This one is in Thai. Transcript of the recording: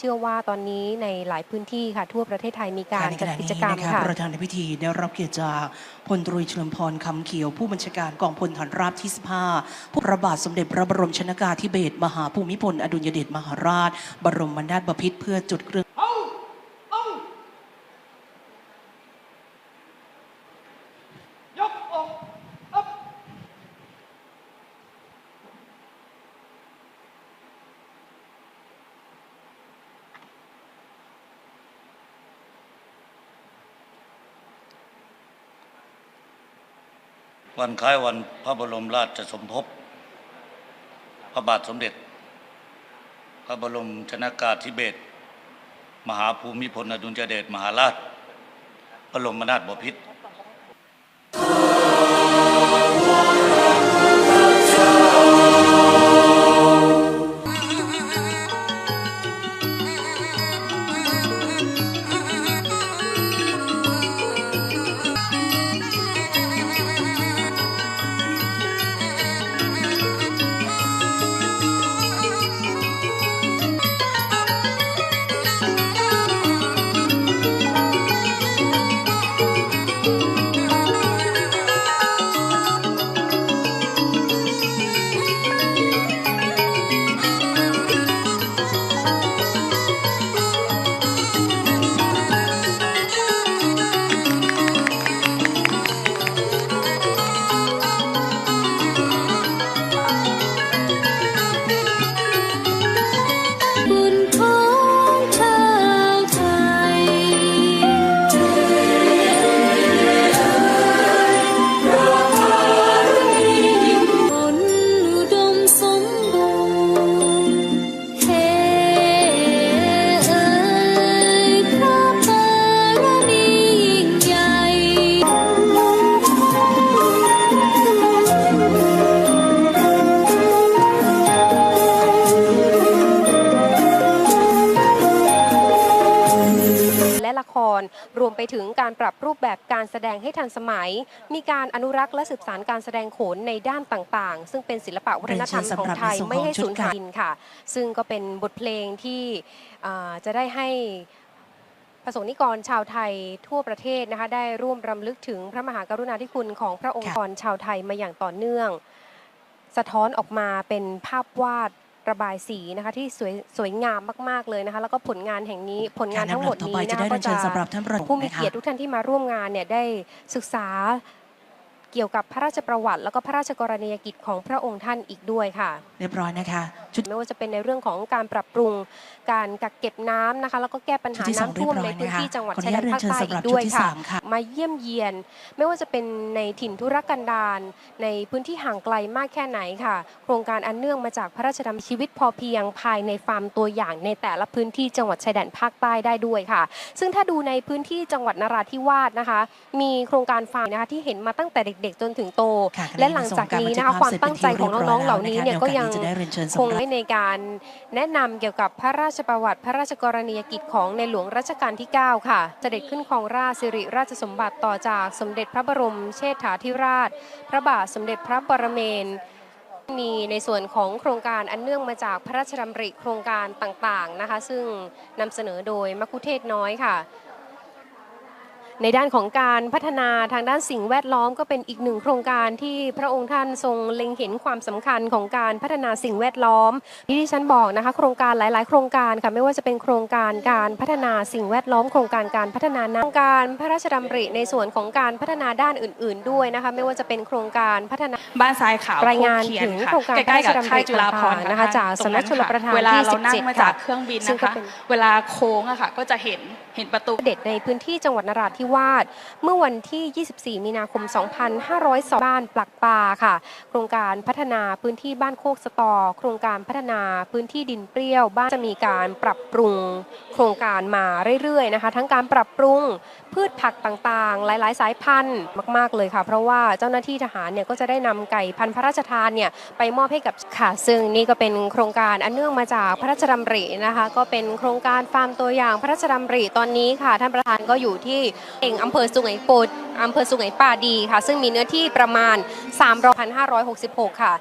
เชื่อว่าตอนนี้ในหลายพื้นที่ค่ะ ทั่วประเทศไทยมีการในขจัดณะกินี้จกรรมนะคะค่ะประธานในพิธีได้รับเกียรติจากพลตรีเฉลิมพรคำเขียว ผู้บัญชาการกองพลฐานราบที่ 15 ผู้พระบาทสมเด็จพระบรมชนากาธิเบศรมหาภูมิพล อดุลยเดชมหาราช บรมนาถบพิตรเพื่อจุดเครื่อง เอาเอายกอกอัพ วันคล้ายวันพระบรมราชสมภพ พระบาทสมเด็จ พระบรมชนากาธิเบศรมหาภูมิพลอดุลยเดชมหาราชบรมนาถบพิตร ร รวมไปถึงการปรับรูปแบบการแสดงให้ทันสมัย มีการอนุรักษ์และสืบสานการแสดงโขนในด้านต่างๆ ซึ่งเป็นศิลปะวัฒนธรรมของไทยไม่ให้สูญหายค่ะ ซึ่งก็เป็นบทเพลงที่อ่าจะได้ให้ประสงค์นิกรชาวไทยทั่วประเทศนะคะได้ร่วมรำลึกถึงพระมหากรุณาธิคุณของพระองค์กรชาวไทยมาอย่างต่อเนื่อง สะท้อนออกมาเป็นภาพวาด ระบายสีนะคะที่สวยสวยงามมากๆเลยนะคะแล้วก็ผลงานแห่งนี้ผลงานทั้งหมดต่อนี้ไปนะจะคะได้ก็เรียนเชิญสำหรับท่านประธานผู้มีนะคะเกียรติทุกท่านที่มาร่วมงานเนี่ยได้ศึกษา เกี่ยวกับพระราชประวัติ แล้วก็พระราชกรณียกิจของพระองค์ท่านอีกด้วยค่ะ เรียบร้อยนะคะชุด ไม่ว่าจะเป็นในเรื่องของการปรับปรุงการกักเก็บน้ำนะคะ แล้วก็แก้ปัญหาชุดที่สองน้ำท่วมเรียบร้อยในพื้นที่นะคะจังหวัดขออนุชายแดญาตนภาคใต้เรียนเชิญสำหรัอีบกด้วยชุดที่ค่ะสามค่ะ มาเยี่ยมเยียน ไม่ว่าจะเป็นในถิ่นธุรกันดารในพื้นที่ห่างไกลมากแค่ไหนค่ะ โครงการอันเนื่องมาจากพระราชดำริชีวิตพอเพียงภายในฟาร์มตัวอย่างในแต่ละพื้นที่จังหวัดชายแดนภาคใต้ได้ด้วยค่ะ ซึ่งถ้าดูในพื้นที่จังหวัดนราธิวาสนะคะ มีโครงการฟาร์มนะคะที่เห็นมาตั้งแต่เด็กๆ จนถึงโตค่ะและหลังจากนี้นะคะความตั้งใจของน้องๆ เหล่านี้เนี่ยก็ยังจะได้เรียนเชิญคสำงหรับไว้ในการแนะนำเกี่ยวกับพระราชประวัติ พระราชกรณียกิจของในหลวงรัชกาลที่ 9 ค่ะ เสด็จขึ้นครองราชย์สิริราชสมบัติต่อจากสมเด็จพระบรมเชษฐาธิราช พระบาทสมเด็จพระปรเมนมีในส่วนของโครงการอันเนื่องมาจากพระราชดำริโครงการต่างๆนะคะ ซึ่งนำเสนอโดยมัคคุเทศน้อยค่ะ ในด้านของการพัฒนาทางด้านสิ่งแวดล้อมก็เป็นอีกหนึ่งโครงการที่พระองค์ท่านทรงเล็งเห็นความสำคัญของการพัฒนาสิ่งแวดล้อมที่ที่ฉันบอกนะคะ โครงการหลาย ๆ โครงการค่ะไม่ว่าจะเป็นโครงการการพัฒนาสิ่งแวดล้อม โครงการการพัฒนาน้ำโครงการพระราชดำริในส่วนของการพัฒนาด้านอื่น ๆ ด้วยนะคะ ไม่ว่าจะเป็นโครงการพัฒนาบ้านทรายขาวรายงานโคเคียถึงค่ะโครงการใกล้ๆกับพระราชดำริค่ายจุฬาภรณ์ต่างๆนะคะจากสำนักชลประทานเวลาที่เรานั่ง17มาจากค่ะเครื่องบินซึ่งนะก็คะเป็นเวลาโค้งอะค่ะก็จะเห็นเห็นประตูเด็ดในพื้นที่จังหวัดนราธิวาสเมื่อวันที่ 24 มีนาคม 2502บ้านปลักปลาค่ะ โครงการพัฒนาพื้นที่บ้านโคกสตอ โครงการพัฒนาพื้นที่ดินเปรี้ยว บ้านจะมีการปรับปรุงโครงการมาเรื่อยๆนะคะ ทั้งการปรับปรุงพืชผักต่างๆ หลายๆ สายพันธุ์มาก ๆ เลยค่ะ เพราะว่าเจ้าหน้าที่ทหารเนี่ยก็จะได้นำไก่พันธุ์พระราชทานเนี่ยไปมอบให้กับค่ะ ซึ่งนี่ก็เป็นโครงการอันเนื่องมาจากพระราชดำรินะคะ ก็เป็นโครงการฟาร์มตัวอย่างพระราชดำริตอนนี้ค่ะ ท่านประธานก็อยู่ที่เองอำเภอสุไหงโปดอำเภอสุไหงป่าดีค่ะ ซึ่งมีเนื้อที่ประมาณ 3 5 6 6 ค่ะ